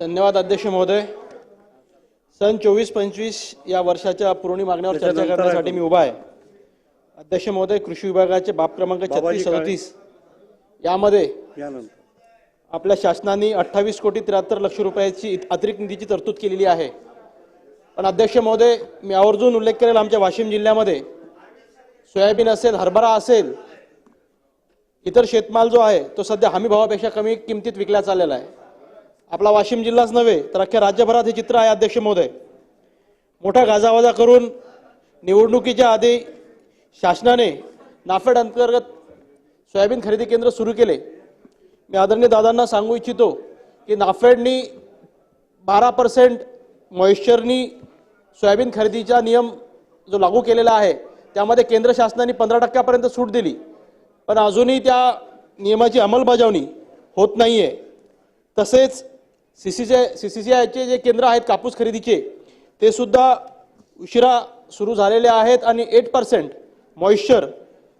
धन्यवाद अध्यक्ष महोदय. सन चोवीस पंचवीस या वर्षाच्या पुरवणी मागण्यावर चर्चा करण्यासाठी मी उभा आहे. अध्यक्ष महोदय कृषी विभागाचे बाब क्रमांक छत्तीस. सदतीस. यामध्ये आपल्या शासनाने अठ्ठावीस कोटी त्र्याहत्तर लक्ष रुपयाची अतिरिक्त निधीची तरतूद केलेली आहे. पण अध्यक्ष महोदय मी आवर्जून उल्लेख करेल आमच्या वाशिम जिल्ह्यामध्ये. सोयाबीन असेल हरभरा असेल इतर शेतमाल जो आहे तो सध्या हमी भावापेक्षा कमी किमतीत विकला चाललेला आहे. आपला वाशिम जिल्हाच नव्हे तर अख्ख्या राज्यभरात हे चित्र आहे अध्यक्ष महोदय. मोठा गाजावाजा करून निवडणुकीच्या आधी शासनाने नाफेड अंतर्गत सोयाबीन खरेदी केंद्र सुरू केले. मी आदरणीय दादांना सांगू इच्छितो की नाफेडनी बारा पर्सेंट मॉइश्चरनी सोयाबीन खरेदीचा नियम जो लागू केलेला आहे त्यामध्ये केंद्र शासनाने पंधरा टक्क्यापर्यंत सूट दिली. पण अजूनही त्या नियमाची अंमलबजावणी होत नाही आहे तसेच सी सीचे सी सी सी आयचे जे केंद्र आहेत कापूस खरेदीचे ते सुद्धा उशिरा सुरू झालेले आहेत आणि एट पर्सेंट मॉइश्चर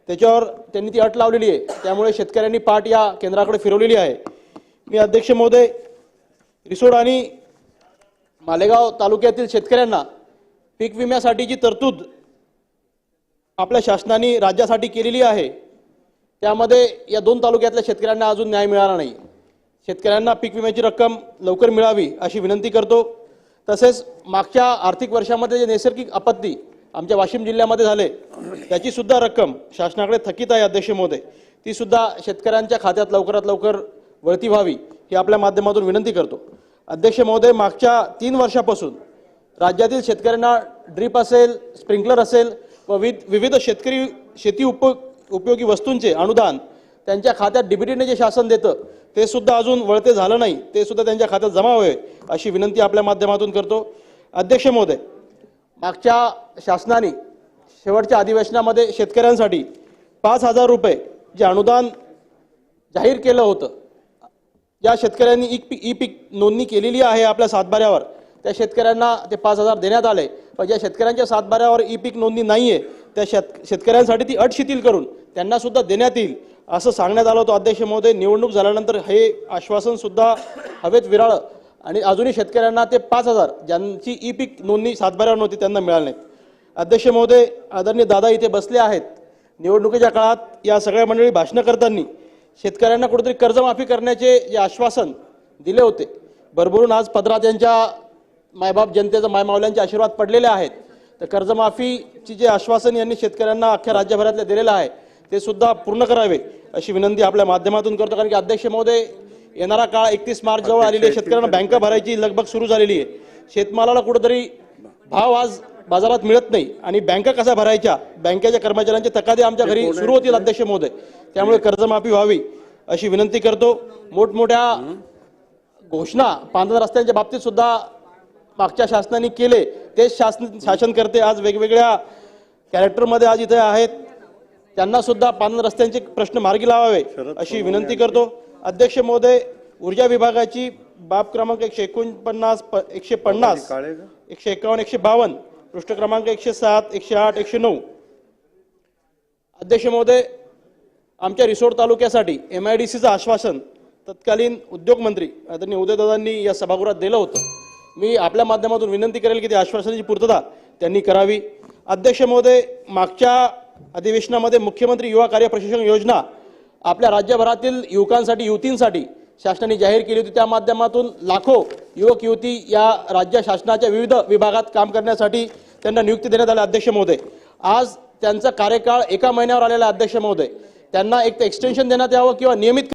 त्याच्यावर त्यांनी ती अट लावलेली आहे. त्यामुळे शेतकऱ्यांनी पाठ या केंद्राकडे फिरवलेली आहे. मी अध्यक्ष महोदय रिसोड आणि मालेगाव तालुक्यातील शेतकऱ्यांना पीक विम्यासाठीची तरतूद आपल्या शासनाने राज्यासाठी केलेली आहे. त्यामध्ये या दोन तालुक्यातल्या शेतकऱ्यांना अजून न्याय मिळाला नाही. शेतकऱ्यांना पीक विम्याची रक्कम लवकर मिळावी अशी विनंती करतो. तसेच मागच्या आर्थिक वर्षामध्ये जे नैसर्गिक आपत्ती आमच्या वाशिम जिल्ह्यामध्ये झाले त्याची सुद्धा रक्कम शासनाकडे थकीत आहे अध्यक्ष महोदय. ती सुद्धा शेतकऱ्यांच्या खात्यात लवकरात लवकर वळती व्हावी ही आपल्या माध्यमातून विनंती करतो. अध्यक्ष महोदय मागच्या तीन वर्षापासून राज्यातील शेतकऱ्यांना ड्रीप असेल स्प्रिंकलर असेल व विविध विविध शेतकरी शेती उप उपयोगी वस्तूंचे अनुदान त्यांच्या खात्यात डीबीटीने जे शासन देतं ते सुद्धा अजून वळते झालं नाही ते सुद्धा त्यांच्या खात्यात जमा व्हावे अशी विनंती आपल्या माध्यमातून करतो. अध्यक्ष महोदय मागच्या शासनाने शेवटच्या अधिवेशनामध्ये शेतकऱ्यांसाठी पाच हजार रुपये जे अनुदान जाहीर केलं होतं ज्या शेतकऱ्यांनी ई पी ई पीक नोंदणी केलेली आहे आपल्या सातबाऱ्यावर. त्या शेतकऱ्यांना ते पाच हजार देण्यात आले पण ज्या शेतकऱ्यांच्या सातबाऱ्यावर ई पीक नोंदणी नाही आहे त्या शेत शेतकऱ्यांसाठी ती अट शिथिल करून त्यांना सुद्धा देण्यात येईल असं सांगण्यात आलं होतं अध्यक्ष महोदय. निवडणूक झाल्यानंतर हे आश्वासन सुद्धा हवेत विराळं. आणि अजूनही शेतकऱ्यांना ते पाच हजार ज्यांची ई पीक नोंदणी सातबाऱ्यावर नव्हती त्यांना मिळाली नाहीत. अध्यक्ष महोदय आदरणीय दादा इथे बसले आहेत. निवडणुकीच्या काळात या सगळ्या मंडळी भाषणं करताना शेतकऱ्यांना कुठेतरी कर्जमाफी करण्याचे जे आश्वासन दिले होते भरभरून आज पदरात यांच्या मायबाप जनतेचा मायमावल्यांचे आशीर्वाद पडलेले आहेत. तर कर्जमाफीची जे आश्वासन यांनी शेतकऱ्यांना अख्ख्या राज्यभरातले दिलेलं आहे ते सुद्धा पूर्ण करावे अशी विनंती आपल्या माध्यमातून करतो. कारण की अध्यक्ष महोदय येणारा काळ एकतीस मार्च जवळ आलेली आहे. शेतकऱ्यांना बँका भरायची लगबग सुरू झालेली आहे. शेतमालाला कुठेतरी भाव आज बाजारात मिळत नाही आणि बँका कशा भरायच्या? बँकेच्या कर्मचाऱ्यांचे तकादे आमच्या घरी सुरू होतील अध्यक्ष महोदय. त्यामुळे कर्जमाफी व्हावी अशी विनंती करतो. मोठमोठ्या घोषणा पांढर रस्त्यांच्या बाबतीत सुद्धा मागच्या शासनाने केले तेच शासन शासन करते आज वेगवेगळ्या कॅरेक्टरमध्ये आज इथे आहेत. त्यांना सुद्धा पांढर रस्त्यांचे प्रश्न मार्गी लावावे अशी विनंती करतो. अध्यक्ष महोदय ऊर्जा विभागाची बाब क्रमांक एकशे एकोणपन्नास प- एकशे पन्नास एकशे एकावन्न एकशे बावन्न पृष्ठ क्रमांक एकशे सात एकशे आठ एकशे नऊ. अध्यक्ष महोदय आमच्या रिसोड तालुक्यासाठी एम आय डी सीचं आश्वासन तत्कालीन उद्योगमंत्री आदरणीय उदयदादांनी या सभागृहात दिलं होतं. मी आपल्या माध्यमातून विनंती करेल की ती आश्वासनाची पूर्तता त्यांनी करावी. अध्यक्ष महोदय मागच्या अधिवेशनामध्ये मुख्यमंत्री युवा कार्य प्रशिक्षण योजना आपल्या राज्यभरातील युवकांसाठी युवतींसाठी शासनाने जाहीर केली होती. त्या माध्यमातून लाखो युवक युवती या राज्य शासनाच्या विविध विभागात काम करण्यासाठी त्यांना नियुक्ती देण्यात आल्या अध्यक्ष महोदय आज त्यांचा कार्यकाळ एका महिन्यावर आलेला आहे, अध्यक्ष महोदय त्यांना एक तर एक्सटेन्शन देण्यात यावं किंवा नियमित